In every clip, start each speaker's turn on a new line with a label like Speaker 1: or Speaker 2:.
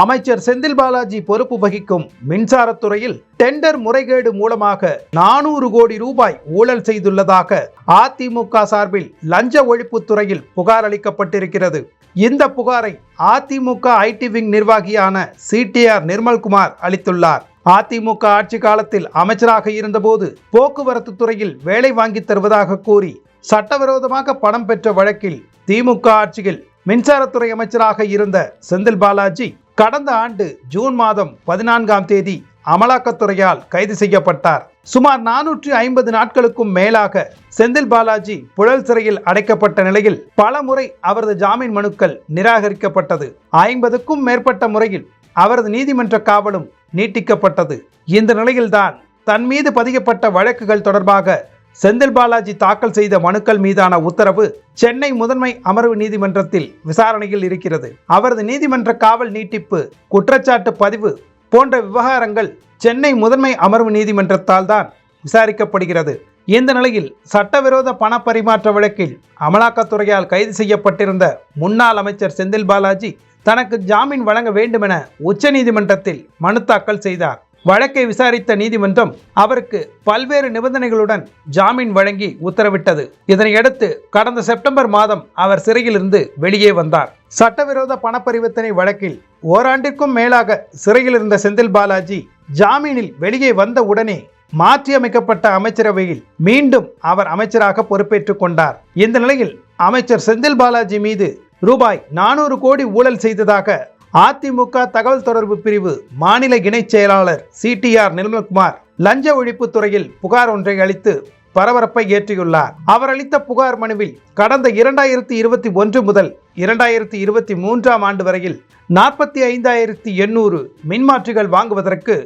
Speaker 1: அமைச்சர் செந்தில் பாலாஜி பொறுப்பு வகிக்கும் மின்சாரத்துறையில் டெண்டர் முறைகேடு மூலமாக நானூறு கோடி ரூபாய் ஊழல் செய்துள்ளதாக அதிமுக சார்பில் லஞ்ச ஒழிப்புத்துறையில் புகார் அளிக்கப்பட்டிருக்கிறது. இந்த புகாரை அதிமுக ஐடி விங் நிர்வாகியான சிடிஆர் நிர்மல்குமார் அளித்துள்ளார். அதிமுக ஆட்சி காலத்தில் அமைச்சராக இருந்தபோது போக்குவரத்து துறையில் வேலை வாங்கித் தருவதாக கூறி சட்டவிரோதமாக பணம் பெற்ற வழக்கில் திமுக ஆட்சியில் மின்சாரத்துறை அமைச்சராக இருந்த செந்தில் பாலாஜி கடந்த ஆண்டு ஜூன் மாதம் பதினான்காம் தேதி அமலாக்கத்துறையால் கைது செய்யப்பட்டார். சுமார் நானூற்றி ஐம்பது நாட்களுக்கும் மேலாக செந்தில் பாலாஜி புழல் சிறையில் அடைக்கப்பட்ட நிலையில் பல முறை அவரது ஜாமீன் மனுக்கள் நிராகரிக்கப்பட்டது. ஐம்பதுக்கும் மேற்பட்ட முறையில் அவரது நீதிமன்ற காவலும் நீட்டிக்கப்பட்டது. இந்த நிலையில்தான் தன் மீது பதியப்பட்ட வழக்குகள் தொடர்பாக செந்தில் பாலாஜி தாக்கல் செய்த மனுக்கள் மீதான உத்தரவு சென்னை முதன்மை அமர்வு நீதிமன்றத்தில் விசாரணையில் இருக்கிறது. அவரது நீதிமன்ற காவல் நீட்டிப்பு குற்றச்சாட்டு பதிவு போன்ற விவகாரங்கள் சென்னை முதன்மை அமர்வு நீதிமன்றத்தால் தான் விசாரிக்கப்படுகிறது. இந்த நிலையில் சட்டவிரோத பண பரிமாற்ற வழக்கில் அமலாக்கத்துறையால் கைது செய்யப்பட்டிருந்த முன்னாள் அமைச்சர் செந்தில் பாலாஜி தனக்கு ஜாமீன் வழங்க வேண்டுமென உச்சநீதிமன்றத்தில் மனு தாக்கல் செய்தார். வழக்கை விசாரித்த நீதிமன்றம் அவருக்கு பல்வேறு நிபந்தனைகளுடன் ஜாமீன் வழங்கி உத்தரவிட்டது. இதனையடுத்து கடந்த செப்டம்பர் மாதம் அவர் சிறையிலிருந்து வெளியே வந்தார். சட்டவிரோத பணப்பரிவர்த்தனை வழக்கில் ஓராண்டிற்கும் மேலாக சிறையில் இருந்த செந்தில் பாலாஜி ஜாமீனில் வெளியே வந்த உடனே மாற்றியமைக்கப்பட்ட அமைச்சரவையில் மீண்டும் அவர் அமைச்சராக பொறுப்பேற்றுக் கொண்டார். இந்த நிலையில் அமைச்சர் செந்தில் பாலாஜி மீது ரூபாய் நானூறு கோடி ஊழல் செய்ததாக அதிமுக தகவல் தொடர்பு பிரிவு மாநில இணைச் செயலாளர் சிடிஆர் நிர்மல்குமார் லஞ்ச ஒழிப்பு துறையில் புகார் ஒன்றை அளித்து பரபரப்பை ஏற்றியுள்ளார். அவர் அளித்த புகார் மனுவில் கடந்த இரண்டாயிரத்தி இருபத்தி ஒன்று முதல் இரண்டாயிரத்தி இருபத்தி மூன்றாம் ஆண்டு வரையில் நாற்பத்தி ஐந்தாயிரத்தி எண்ணூறு மின்மாற்றிகள் வாங்குவதற்கு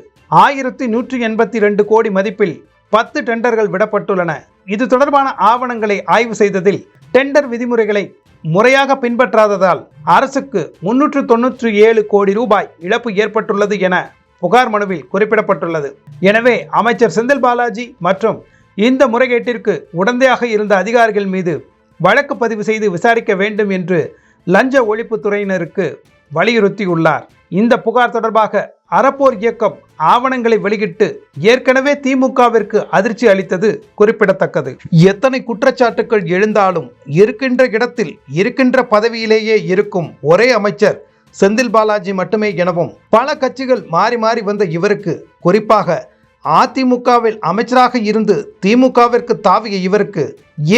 Speaker 1: ஆயிரத்தி நூற்றி எண்பத்தி ரெண்டு கோடி மதிப்பில் பத்து டெண்டர்கள் விடப்பட்டுள்ளன. இது தொடர்பான ஆவணங்களை ஆய்வு செய்ததில் டெண்டர் விதிமுறைகளை முறையாக பின்பற்றாததால் அரசுக்கு முன்னூற்று தொன்னூற்றி ஏழு கோடி ரூபாய் இழப்பு ஏற்பட்டுள்ளது என புகார் மனுவில் குறிப்பிடப்பட்டுள்ளது. எனவே அமைச்சர் செந்தில் பாலாஜி மற்றும் இந்த முறைகேட்டிற்கு உடந்தையாக இருந்த அதிகாரிகள் மீது வழக்கு பதிவு செய்து விசாரிக்க வேண்டும் என்று லஞ்ச ஒழிப்புத்துறையினருக்கு வலியுறுத்தியுள்ளார். இந்த புகார் தொடர்பாக அறப்போர் இயக்கம் ஆவணங்களை வெளியிட்டு ஏற்கனவே திமுகவிற்கு அதிர்ச்சி அளித்தது குறிப்பிடத்தக்கது. எத்தனை குற்றச்சாட்டுகள் எழுந்தாலும் இருக்கின்ற இடத்தில் இருக்கின்ற பதவியிலேயே இருக்கும் ஒரே அமைச்சர் செந்தில் பாலாஜி மட்டுமே எனவும் பல கட்சிகள் மாறி மாறி வந்த இவருக்கு குறிப்பாக அதிமுகவில் அமைச்சராக இருந்து திமுகவிற்கு தாவிய இவருக்கு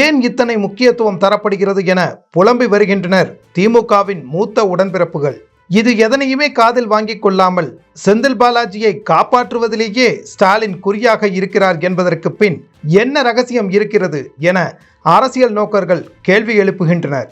Speaker 1: ஏன் இத்தனை முக்கியத்துவம் தரப்படுகிறது என புலம்பி வருகின்றனர் திமுகவின் மூத்த உடன்பிறப்புகள். இது எதனையுமே காதில் வாங்கிக் கொள்ளாமல் செந்தில் பாலாஜியை காப்பாற்றுவதிலேயே ஸ்டாலின் குறியாக இருக்கிறார் என்பதற்கு பின் என்ன ரகசியம் இருக்கிறது என அரசியல் நோக்கர்கள் கேள்வி எழுப்புகின்றனர்.